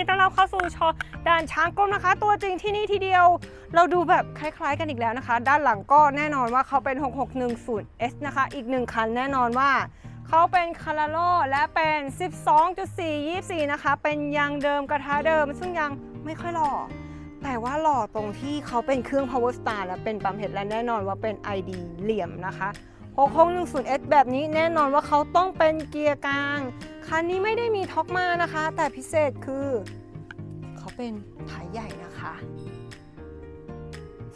ดีต้อนรับเข้าสู่ชอด่านช้างก้มนะคะ ตัวจริงที่นี่ทีเดียว เราดูแบบคล้ายๆกันอีกแล้วนะคะ ด้านหลังก็แน่นอนว่าเขาเป็น 6610S นะคะ อีกหนึ่งคันแน่นอนว่าเขาเป็นคาราโลและเป็น 12.424 นะคะ เป็นยางเดิมกระทะเดิม ซึ่งยังไม่ค่อยหล่อ แต่ว่าหล่อตรงที่เขาเป็นเครื่อง Power Star และเป็นปั๊มเพชรและแน่นอนว่าเป็น ID เหลี่ยมนะคะ 6610S แบบนี้แน่นอนว่าเขาต้องเป็นเกียร์กลาง คันนี้ไม่ได้มีท็อกมานะคะ แต่พิเศษคือเขาเป็นท้ายใหญ่นะคะ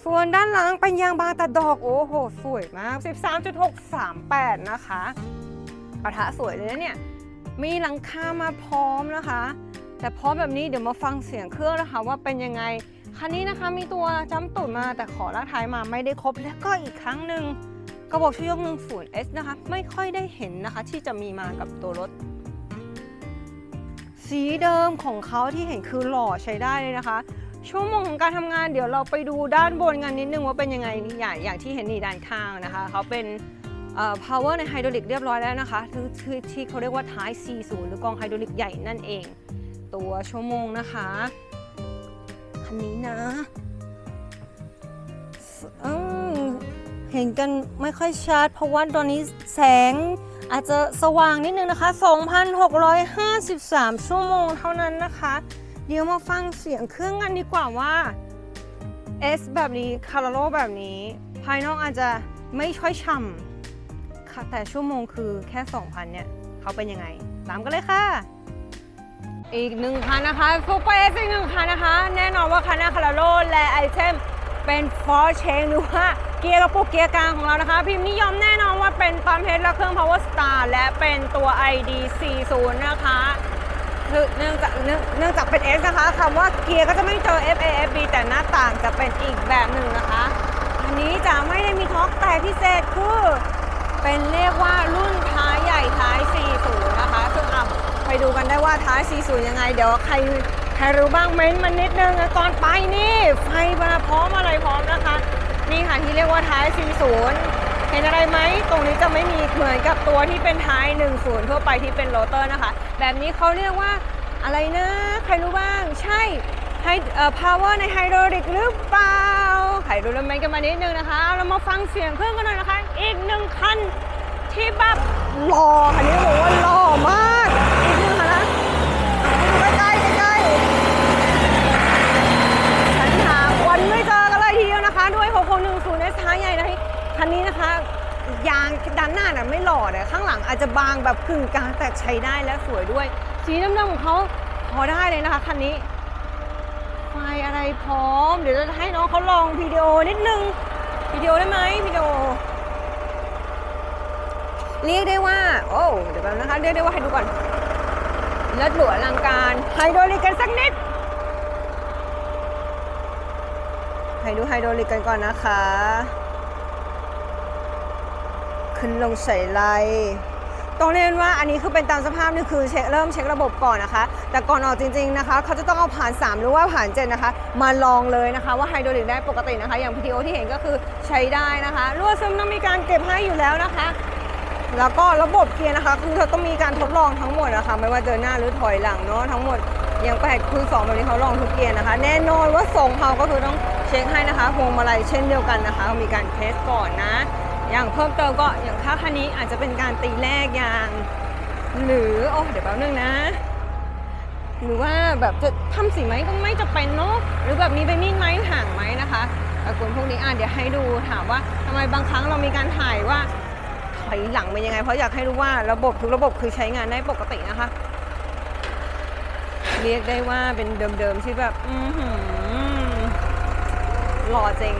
ส่วนด้านหลังเป็นยางบางแต่ดอกโอ้โห สวยมาก 13.638 นะคะกระทะสวยเลยนะเนี่ย มีหลังคามาพร้อมนะคะ แต่พร้อมแบบนี้เดี๋ยวมาฟังเสียงเครื่องนะคะว่าเป็นยังไงคันนี้นะคะมีตัวจ้ำตูดมาแต่ขอลากท้ายมาไม่ได้ครบและก็อีกครั้งหนึ่ง ระบอกช่วยยก 10S นะคะ ไม่ค่อยได้เห็นนะคะที่จะมีมากับตัวรถ สีเดิมของเขาที่เห็นคือหล่อใช้ได้เลยนะคะ ชั่วโมงของการทำงานเดี๋ยวเราไปดูด้านบนกันนิดนึงว่าเป็นยังไงอย่างอย่างที่เห็นนี่ด้านข้างนะคะ เขาเป็น power ในไฮดรอลิกเรียบร้อยแล้วนะคะคือที่เขาเรียกว่าท้าย 40 หรือกองไฮดรอลิกใหญ่นั่นเอง ตัวชั่วโมงนะคะ คันนี้นะ เห็นกันไม่ค่อยชัดเพราะว่าตอนนี้แสงอาจจะสว่างนิดนึงนะคะ 2,653 ชั่วโมงเท่านั้นนะคะ เดี๋ยวมาฟังเสียงเครื่องกันดีกว่าว่า S แบบนี้คาร์โลแบบนี้ ภายนอกอาจจะไม่ค่อยช่ำค่ะแต่ชั่วโมงคือแค่ 2,000 เนี่ย เขาเป็นยังไง ตามกันเลยค่ะ อีกหนึ่งคันนะคะซูเปอร์เอสอีกหนึ่งคันนะคะ แน่นอนว่าคันหน้าคาราโลและไอเทม เป็นฟอร์เชงหรือว่าเกียร์กระปุกเกียร์กลางของเรานะคะ พิมพ์นิยมแน่นอนว่าเป็นปั๊มเพชรและเครื่อง Power Star และเป็นตัว ID 40 นะคะคือเนื่องจากเนื่องจากเป็น S นะคะคำว่าเกียร์ก็จะไม่เจอ F A F B แต่หน้าต่างจะเป็นอีกแบบหนึ่งนะคะ อันนี้จะไม่ได้มีท็อกแต่พิเศษคือเป็นเรียกว่ารุ่นท้ายใหญ่ท้าย 40 นะคะ ซึ่งอะไปดูกันได้ว่าท้าย 40 ยังไง เดี๋ยวใคร ใครรู้บ้างเม้นต์มันนิดนึงก่อนไปนี่ ไฟมาพร้อมอะไรพร้อมนะคะ นี่ค่ะที่เรียกว่าท้าย 40 เห็นอะไรไหม ตรงนี้จะไม่มีเหมือนกับตัวที่เป็นท้าย 10 ทั่วไปที่เป็นโรเตอร์นะคะ แบบนี้เขาเรียกว่าอะไรนะ ใครรู้บ้าง ใช่ไฮเอ่อ power ในไฮดรอลิกหรือเปล่า ใครรู้แล้วเมนต์กันมานิดนึงนะคะ เรามาฟังเสียงเครื่องกันหน่อยนะคะ อีกหนึ่งคันที่แบบหล่อคันนี้บอกว่าหล่อมาก อีกหนึ่งคันนะดูใกล้ๆใกล้ๆฉันหาวันไม่เจอกันเลยทีเดียวนะคะ ด้วย 6610 S ท้ายใหญ่นะคันนี้นะคะ ยางด้านหน้าน่ะไม่หล่อแต่ข้างหลังอาจจะบางแบบกึ่งกลางแต่ใช้ได้และสวยด้วย สีดำๆของเขาพอได้เลยนะคะคันนี้ไฟอะไรพร้อม เดี๋ยวจะให้น้องเขาลองวิดีโอนิดนึงวิดีโอได้ไหมวิดีโอ เรียกได้ว่า โอ้เดี๋ยวแป๊บนะคะเรียกได้ว่าให้ดูก่อนเลิศหรูอลังการไฮโดรลิกกันสักนิดให้ดูไฮโดรลิกกันก่อนนะคะ ขึ้นลงใส่ไลต้องเรียนว่าอันนี้คือเป็นตามสภาพนี่คือเช็คเริ่มเช็คระบบก่อนนะคะ แต่ก่อนออกจริง ๆนะคะ เขาจะต้องเอาผ่าน 3 หรือว่าผ่าน7นะคะ มาลองเลยนะคะ ว่าไฮโดรลิกได้ปกตินะคะ อย่างพีดีโอที่เห็นก็คือใช้ได้นะคะรั่วซึมต้องมีการเก็บให้อยู่แล้วนะคะ แล้วก็ระบบเกียร์นะคะคือเราต้องมีการทดลองทั้งหมดนะคะ ไม่ว่าเดินหน้าหรือถอยหลังเนาะทั้งหมดอย่างแปดคูณสองแบบนี้เขาลองทุกเกียร์นะคะ แน่นอนว่าทรงเขาก็คือต้องเช็คให้นะคะพวงมาลัยเช่นเดียวกันนะคะมีการเทสก่อนนะ อย่างเพิ่มเติมก็อย่างค่าคันนี้อาจจะเป็นการตีแลกยาง หรือ โอ้เดี๋ยวแป๊บนึงนะ หรือว่าแบบจะทำสีไหมก็ไม่จะเป็นเนาะหรือแบบมีใบมีดไหมห่างไหมนะคะแต่กลุ่มพวกนี้อะเดี๋ยวให้ดูถามว่าทำไมบางครั้งเรามีการถ่ายว่าถอยหลังเป็นยังไง เพราะอยากให้รู้ว่าระบบทุกระบบคือใช้งานได้ปกตินะคะ เรียกได้ว่าเป็นเดิมๆที่แบบอืหือหล่อจริง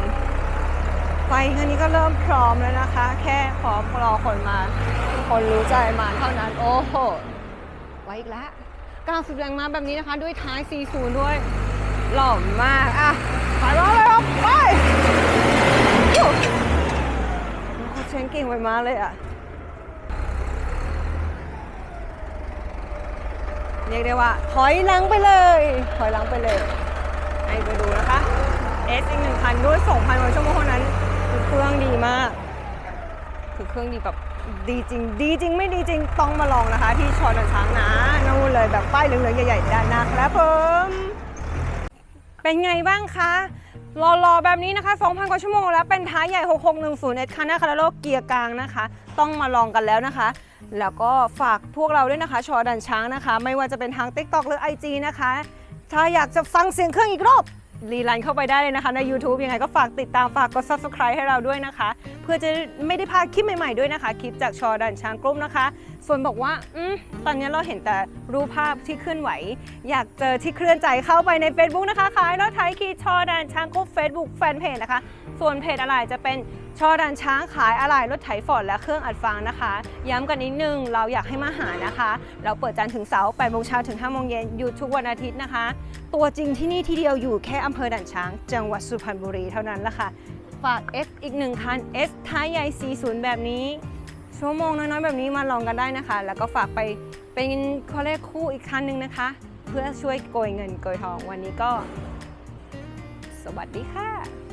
ไฟคันนี้ก็เริ่มพร้อมแล้วนะคะ แค่พร้อมรอคนมา คนรู้ใจมาเท่านั้น โอ้โห ไว้อีกแล้ว90แรงมาแบบนี้นะคะ ด้วยท้าย 40 ด้วย หล่อมาก อะไปมาเลยครับไปเขาเชนเก่งไปมาเลยอะ เรียกได้ว่า ถอยหลังไปเลย ถอยหลังไปเลย ให้ไปดูนะคะ S อีกหนึ่งคันด้วย 2,000กว่าชั่วโมงเท่านั้น คือเครื่องดีมาก คือเครื่องดีแบบดีจริง ดีจริงไม่ดีจริงต้องมาลองนะคะ ที่ชอดันช้างนะนู่นเลยแบบป้ายเหลืองๆใหญ่ๆด้านหน้าครับผมเป็นไงบ้างคะรอๆแบบนี้นะคะ 2,000 กว่าชั่วโมงแล้ว เป็นท้ายใหญ่ 6610 S คันนาคาราโลเกียร์กลางนะคะ ต้องมาลองกันแล้วนะคะ แล้วก็ฝากพวกเราด้วยนะคะ ชอดันช้างนะคะ ไม่ว่าจะเป็นทาง TikTok หรือ IG นะคะ ถ้าอยากจะฟังเสียงเครื่องอีกรอบ รีลันเข้าไปได้เลยนะคะใน YouTube ยังไงก็ฝากติดตามฝากกด Subscribe ให้เราด้วยนะคะ เพื่อจะไม่ได้พลาดคลิปใหม่ๆด้วยนะคะ คลิปจากชอดันช้างกรุ๊มนะคะ ส่วนบอกว่าอตอนนี้เราเห็นแต่รูปภาพที่เคลื่อนไหว อยากเจอที่เคลื่อนใจเข้าไปใน Facebook นะคะขายรถไถคีชอดันช้างกรุ๊ป Facebook แฟนเพจนะคะ ส่วนเพจอะไรจะเป็นชอดันช้างขายอะไรรถไถฟอร์ดและเครื่องอัดฟางนะคะ ย้ำกันนิดนึงเราอยากให้มาหานะคะ เราเปิดจันทร์ถึงเสาร์8โมงเช้าถึง5โมงเย็นหยุดทุกวันอาทิตย์นะคะ ตัวจริงที่นี่ที่เดียวอยู่แค่อำเภอด่านช้าง จังหวัดสุพรรณบุรีเท่านั้นละค่ะ ฝาก S อีกหนึ่งคัน S ท้ายใหญ่40 แบบนี้ ชั่วโมงน้อยๆ แบบนี้มาลองกันได้นะคะ แล้วก็ฝากไปเป็นเขาเรียกคู่อีกคันหนึ่งนะคะ เพื่อช่วยโกยเงินโกยทองวันนี้ก็ สวัสดีค่ะ